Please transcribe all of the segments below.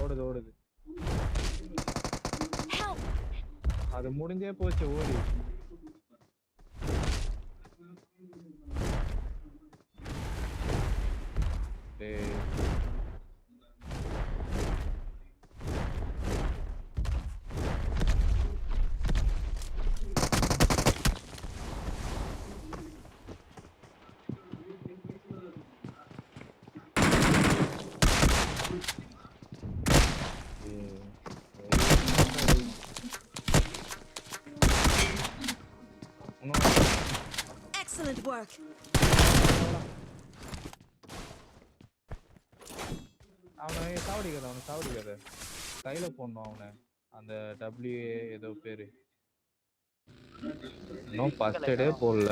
ஓடுது ஓடுது. Help! அது முடிஞ்சே போச்சு ஓடி. டேய் ஏய், ஏய், இன்னும் Excellent work! அவனை சாவடிக்காத அவனை சாவடிக்காத கையில போடணும் அவனை. அந்த டபிள்யூ ஏதோ பேரு. இன்னும் ஃபர்ஸ்ட் எடே போடல.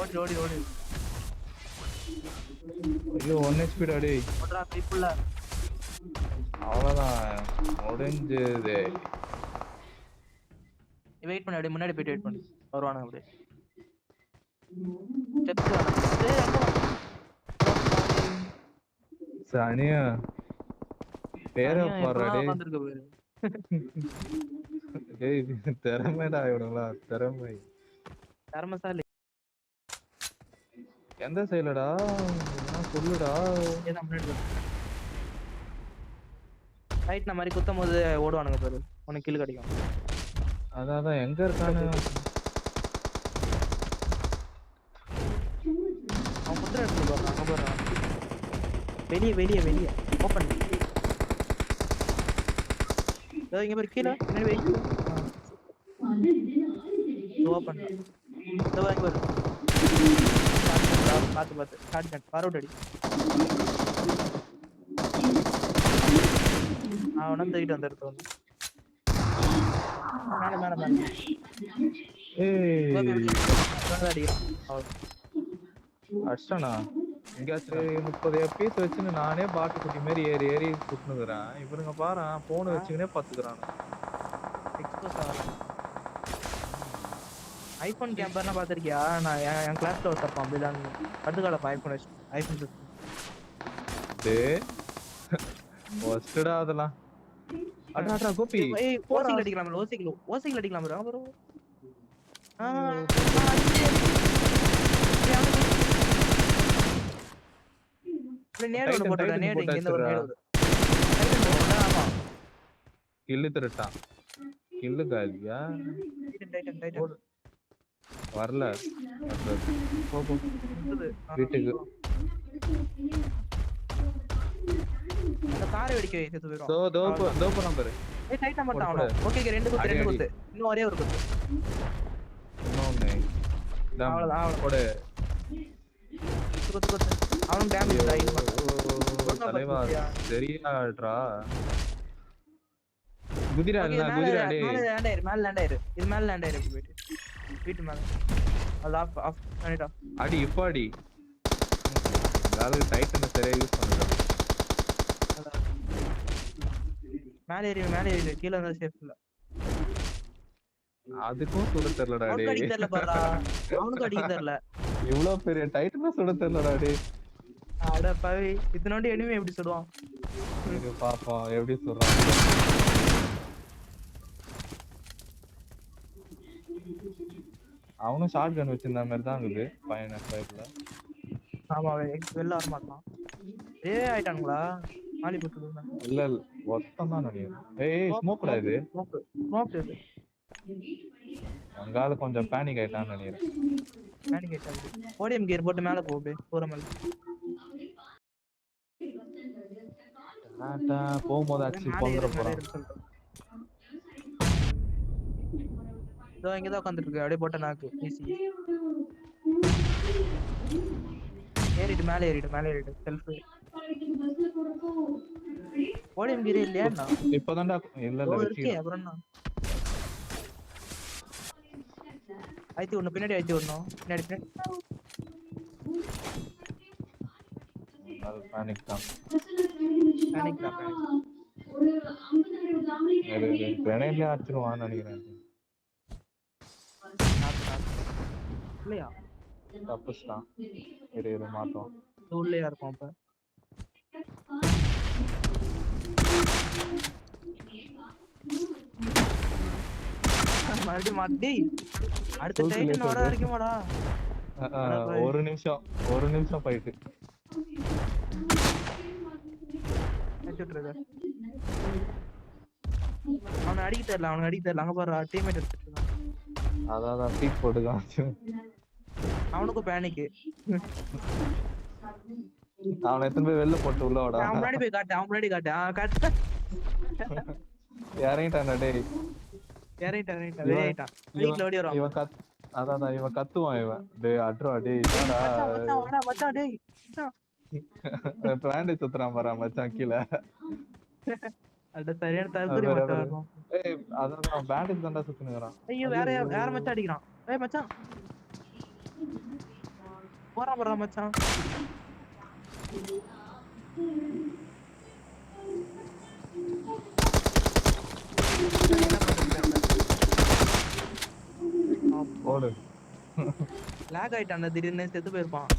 ஓடி ஓடி ஓடி. ஐயோ ஒன் ஹெச்பி டாடி அவ்வளோதான் முடிஞ்சது. வெயிட் பண்ணு அப்படியே முன்னாடி போயிட்டு வெயிட் பண்ணு. வருவானுங்க அப்படியே? சனியா பேர தனியா பாடுறா எப்படிலாம் டேய். உட்கார்ந்திருக்க பாரு. டேய் இது திறமைடா இவனுங்களா திறமை. திறமைசாலி. எந்த சைடுலடா என்ன சொல்லுடா? ஏதான் முன்னாடி வா. ரைட் நான் மாதிரி குத்தும் போது ஓடுவானுங்க பாரு. உனக்கு கில் கிடைக்கும். அதான் அதான். எங்க இருக்கானு? அவன் குத்துற இடத்துல பாரு அங்க பாரு வெளியே வெளியே வெளியே. ஓப்பன் இங்க பாரு கீழே. வெயிட் ஓப்பன் இங்க பாரு. பார்த்து பார்த்து ஷார்ட் கட் ஃபார்வர்ட் அடி. அவனும் தூக்கிட்டு வந்து மேல மேல மேல. ஏய். மேல அடிச்சானா எங்கேயாச்சும் முப்பது பீஸ் வச்சுன்னு நானே பாட்டு குட்டி மாதிரி ஏறி ஏறி சுட்டுனுக்குறேன் இவனுங்க பாரு போன் வச்சுக்கினே பத்துக்கிறான். ஐஃபோன் கேம்பர்லாம் பார்த்துருக்கியா? நான் என் கிளாஸ்ல ஒருத்தப்பா அப்படிதான். கட்டுக்காலப்பா ஐஃபோன் ஐஃபோன் ஃபிஃப்டி டேய். ஃபர்ஸ்டடா அதெல்லாம். அடா அடா கோபி. ஏய் ஓசிகள் அடிக்கலாம் ஓசிகள் ஓசிகள் அடிக்கலாம் ஒன்று இங்க இருந்து ஒரு போட்டுருக்கேன், ஆமா. கில்லு திருட்டான். கில்லு காலியா. வரல. வீட்டுக்கு. அந்த காரை வெடிக்க வை, செத்து போயிடும். தோ தோ போ- தோ போறான் பாரு. ஏய் டைட்டன் மட்டும் ஆகணும் ஓகே ரெண்டு குத்து ரெண்டு இன்னும் ஒரே ஒரு குத்து. இன்னொன்னு. இதான் அவ்வளவுதான், குத்து குத்து அவனும் டேமேஜ் ஆகி தலைவா சரியாடுறா. குதிரா இல்ல குதிரா மேல லேண்ட் ஆயிரு மேல லேண்ட் ஆயிரு. இது மேல லேண்ட் ஆயிரு போயிட்டு. வீட்டு மேல. அது ஆஃப் ஆஃப் பண்ணிட்டா. அடி இப்ப அடி. அதாவது டைட்டனை சரியா யூஸ் பண்ணுறேன் மேல ஏறி மேல ஏறி கீழ இருந்தா சேஃப் இல்ல. அதுக்கும் சுட தெரியலடா அவனுக்கு அடிக்க டேய் தெரியல பாருடா அவனுக்கு அடிக்க தெரியல. இவ்வளவு பெரிய டைட்டனா சுட தெரியலடா டேய். அட பவி இத்தனோண்டு எனிமே எப்படி சுடுவான்? இது பாப்போம் எப்படி சொல்றான் அவனும் ஷார்ட் கன் வச்சிருந்த மாதிரி தான் இருக்குது பையன் ஃபைவ்ல ஆமா வெளில வர மாட்டான். ஏ ஆயிட்டானுங்களா? மாலி போட்டு இல்ல இல்ல ஒத்தம் தான் நினைக்கிறேன் ஏய் ஸ்மோக்டா இது? ஸ்மோக் ஸ்மோக் இது. அங்கால கொஞ்சம் பேனிக் ஆயிட்டான்னு நினைக்கிறேன். பேனிக் ஆயிட்டாங்க ஓடிஎம் கியர் போட்டு மேல போ அப்படியே. போற மேல டாட்டா, போகும்போது ஏறு, மேல போறான் இதோ இங்கதான் உட்காந்துட்டு இருக்கு அப்படியே போட்ட நாக்கு. ஈஸி ஏறிடு மேல ஏறிடு மேல ஏறிடு. செல்ஃப் ஓடிஎம் கியர் இல்லையா இப்பதான்டா இல்ல இல்ல இருக்கே அப்புறம் ஐத்தி ஒண்ணு பின்னாடி ஐத்தி ஒண்ணும் பின்னாடி பின்னாடி. அது பேனிக் தான். பேனிக் தான் பேனிக் கிரனேட்ல அடிச்சிருவான்னு நினைக்கிறேன் நாக்கு நாக்கு இல்லையா? தப்பிச்சிட்டான் இரு இரு இது உள்ளேயா இருக்கும் அப்ப? மறுபடியும் மாட்டி அடுத்த டைம் வர. வரைக்குமாடா ஒரு நிமிஷம் ஒரு நிமிஷம் போயிட்டு. அவனை அடிக்க தெரியல அவனுக்கு அடிக்க தெரியல. அங்க பாரு டீம்மேட் எடுத்துட்டு அதான் பீக் போட்டு காமிச்சு அவனுக்கும் பேனிக்கு அவனை எத்தனை போய் வெளில போட்டு உள்ள வாடா. அவன் முன்னாடி போய் காட்டு அவன் முன்னாடி காட்டு ஆ காட்டு. இறங்கிட்டான்டா டேய். இறங்கிட்டான் இறங்கிட்டான் வெளியாயிட்டான் வீட்டுல ஓடி வரும் இவன் கத் அதான் அதான் இவன் கத்துவான் இவன். டேய் அட்ரா டேய் என்னடா? மச்சான் மச்சான் சுத்துறான் பாரு மச்சான் கீழே. அட சரியான தகுதி மட்டும் வேற. இருக்கும் ஏய் அதான் பேண்டேஜ் தான்டா சுத்துனுறான் ஐயோ வேற மச்சான் அடிக்கிறான். ஏய் மச்சான். போறான் போறான் மச்சான். லாக் ஆயிட்டான் திடீர்னு செத்து போயிருப்பான்.